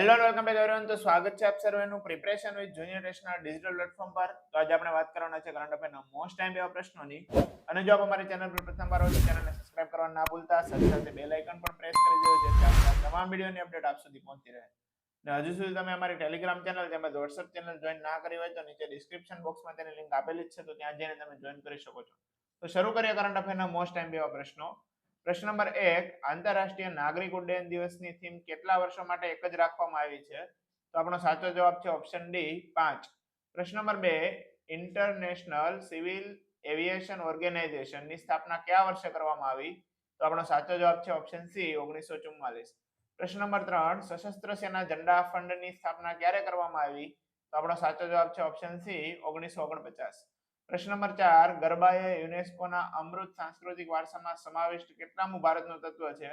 Hello welcome back everyone તો સ્વાગત છે આપ સર્વેનું પ્રિપરેશન વિથ જુનિયર ટેસ્ટના ડિજિટલ પ્લેટફોર્મ પર. તો આજે આપણે વાત કરવાના છે કરંટ અફેરના મોસ્ટ ટાઈમ એવા પ્રશ્નોની. અને જો આપ અમારી ચેનલ પર પ્રથમવાર હોય તો ચેનલને સબસ્ક્રાઇબ કરવાનું ના ભૂલતા. સાથે સાથે બેલ આઇકન પણ પ્રેસ કરી દેજો, જેથી આપણા તમામ વિડીયોની અપડેટ આપ સુધી પહોંચતી રહે. અને હજુ સુધી તમે અમારી ટેલિગ્રામ ચેનલ તેમજ વોટ્સએપ ચેનલ જોઈન ના કરી હોય તો નીચે ડિસ્ક્રિપ્શન બોક્સમાં તેની લિંક આપેલી જ છે, તો ત્યાં જઈને તમે જોઈન કરી શકો છો. તો શરૂ કરીએ કરંટ અફેરના મોસ્ટ ટાઈમ એવા પ્રશ્નો. પ્રશ્ન નંબર એક, આંતરરાષ્ટ્રીય નાગરિક ઉડ્ડયન દિવસની થીમ કેટલા વર્ષો માટે એક જ રાખવામાં આવી છે? તો આપણો સાચો જવાબ છે ઓપ્શન ડી પાંચ. પ્રશ્ન નંબર બે ઇન્ટરનેશનલ સિવિલ એવિએશન ઓર્ગેનાઇઝેશનની સ્થાપના કયા વર્ષે કરવામાં આવી? તો આપણો સાચો જવાબ છે ઓપ્શન સી ઓગણીસો ચુમ્માલીસ પ્રશ્ન નંબર ત્રણ, સશસ્ત્ર સેના ઝંડા ફંડની સ્થાપના ક્યારે કરવામાં આવી? તો આપણો સાચો જવાબ છે ઓપ્શન સી ઓગણીસો ઓગણપચાસ. પ્રશ્ન નંબર ચાર, ગરબાએ યુનેસ્કોના અમૃત સાંસ્કૃતિક વારસામાં સમાવિષ્ટ કેટલામું ભારતનું તત્વ છે?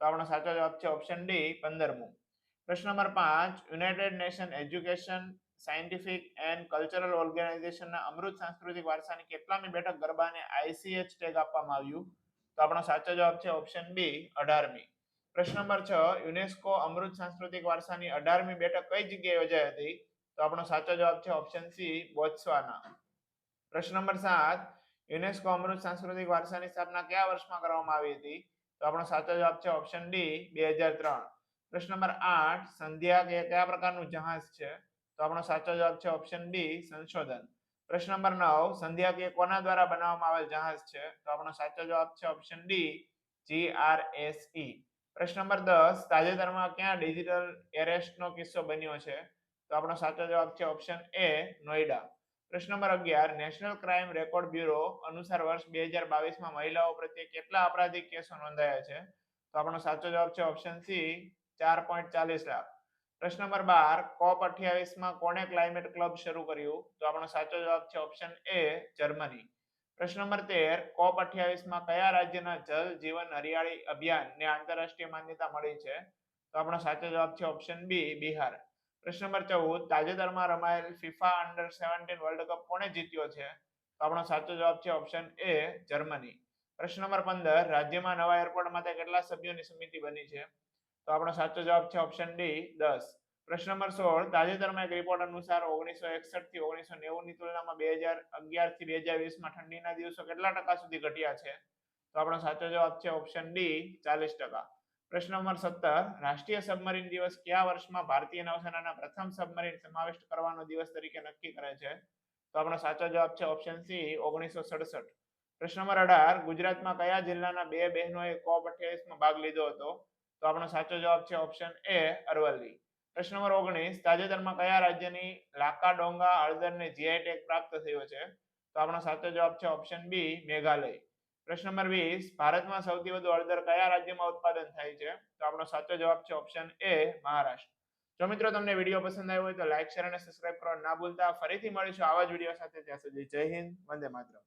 તો આપણો સાચો જવાબ છે ઓપ્શન ડી પંદરમું પ્રશ્ન નંબર પાંચ, united nation education, scientific and cultural ઓર્ગેનાઇઝેશનના અમૃત સાંસ્કૃતિક વારસાની કેટલામી બેઠક ગરબાને આઈસીએચ ટેગ આપવામાં આવ્યું? તો આપણો સાચો જવાબ છે ઓપ્શન બી અઢારમી. પ્રશ્ન નંબર છ, યુનેસ્કો અમૃત સાંસ્કૃતિક વારસાની અઢારમી બેઠક કઈ જગ્યાએ યોજાઈ હતી? તો આપણો સાચો જવાબ છે ઓપ્શન સી બોત્સવાના. પ્રશ્ન નંબર સાત, યુનેસ્કો અમૃત સાંસ્કૃતિક વારસાની સ્થાપના કયા વર્ષમાં કરવામાં આવી હતી? તો આપણો સાચો જવાબ છે ઓપ્શન ડી બે હજાર ત્રણ. પ્રશ્ન નંબર આઠ, સંધ્યા કે કયા પ્રકારનું જહાજ છે? તો આપણો સાચો જવાબ છે ઓપ્શન ડી સંશોધન. પ્રશ્ન નંબર નવ, સંધ્યા કે કોના દ્વારા બનાવવામાં આવેલ જહાજ છે? તો આપણો સાચો જવાબ છે option D G R S E પ્રશ્ન નંબર દસ, તાજેતરમાં ક્યાં ડિજિટલ એરેસ્ટનો કિસ્સો બન્યો છે? તો આપણો સાચો જવાબ છે ઓપ્શન એ નોઈડા. પ્રશ્ન નંબર અગિયાર નેશનલ ક્રાઇમ રેકોર્ડ બ્યુરો અનુસાર વર્ષ બે હજાર બાવીસમાં મહિલાઓ પ્રત્યે કેટલા અપરાધિક કેસો નોંધાયા છે? તો આપણો સાચો જવાબ છે ઓપ્શન સી ચાર પોઈન્ટ ચાલીસ લાખ. પ્રશ્ન નંબર બાર કોપ અઠ્યાવીસમાં કોણે ક્લાઇમેટ ક્લબ શરૂ કર્યું? તો આપણો સાચો જવાબ છે ઓપ્શન એ જર્મની પ્રશ્ન નંબર તેર કોપ અઠ્યાવીસમાં કયા રાજ્યના જલ જીવન હરિયાળી અભિયાનને આંતરરાષ્ટ્રીય માન્યતા મળી છે? તો આપણો સાચો જવાબ છે ઓપ્શન બી બિહાર. પ્રશ્ન નંબર ચૌદ, તાજેતરમાં રમાયેલ FIFA under seventeen world cup કોણે જીત્યો છે? તો આપણો સાચો જવાબ છે ઓપ્શન એ જર્મની. પ્રશ્ન નંબર પંદર, રાજ્યમાં નવા એરપોર્ટ માટે કેટલા સભ્યોની સમિતિ બની છે? તો આપણો સાચો જવાબ છે ઓપ્શન ડી દસ. પ્રશ્ન નંબર સોળ, તાજેતરમાં એક રિપોર્ટ અનુસાર ઓગણીસો એકસઠથી ઓગણીસો નેવું ની તુલનામાં બે હજાર અગિયારથી બે હજાર વીસમાં ઠંડીના દિવસો કેટલા ટકા સુધી ઘટ્યા છે? તો આપણો સાચો જવાબ છે ઓપ્શન ડી ચાલીસ ટકા. પ્રશ્ન નંબર સત્તર, રાષ્ટ્રીય સબમરીન દિવસ કયા વર્ષમાં ભારતીય નૌસેનાના પ્રથમ સબમરીન સમાવિષ્ટ કરવાનો દિવસ તરીકે નક્કી કરે છે? તો આપણો સાચો જવાબ છે ઓપ્શન સી, ઓગણીસો સડસઠ. પ્રશ્ન નંબર અઢાર, ગુજરાતમાં કયા જિલ્લાના બે બહેનોએ કોપ અઠ્યાવીસમાં ભાગ લીધો હતો? તો આપણો સાચો જવાબ છે ઓપ્શન એ, અરવલ્લી. પ્રશ્ન નંબર ઓગણીસ, તાજેતરમાં કયા રાજ્યની લાકા ડોંગા હળદરને જીઆઈ ટેગ પ્રાપ્ત થયો છે? તો આપણો સાચો જવાબ છે ઓપ્શન બી, મેઘાલય. પ્રશ્ન નંબર વીસ, ભારતમાં સૌથી વધુ હળદર કયા રાજ્યમાં ઉત્પાદન થાય છે? તો આપણો સાચો જવાબ છે ઓપ્શન એ મહારાષ્ટ્ર. જો મિત્રો તમને વીડિયો પસંદ આવ્યો હોય તો લાઈક શેર અને સબસ્ક્રાઇબ કરવા ના ભૂલતા. ફરીથી મળીશું આવા જ વીડિયો સાથે. ત્યાં સુધી જય હિન્દ, વંદે માતરમ.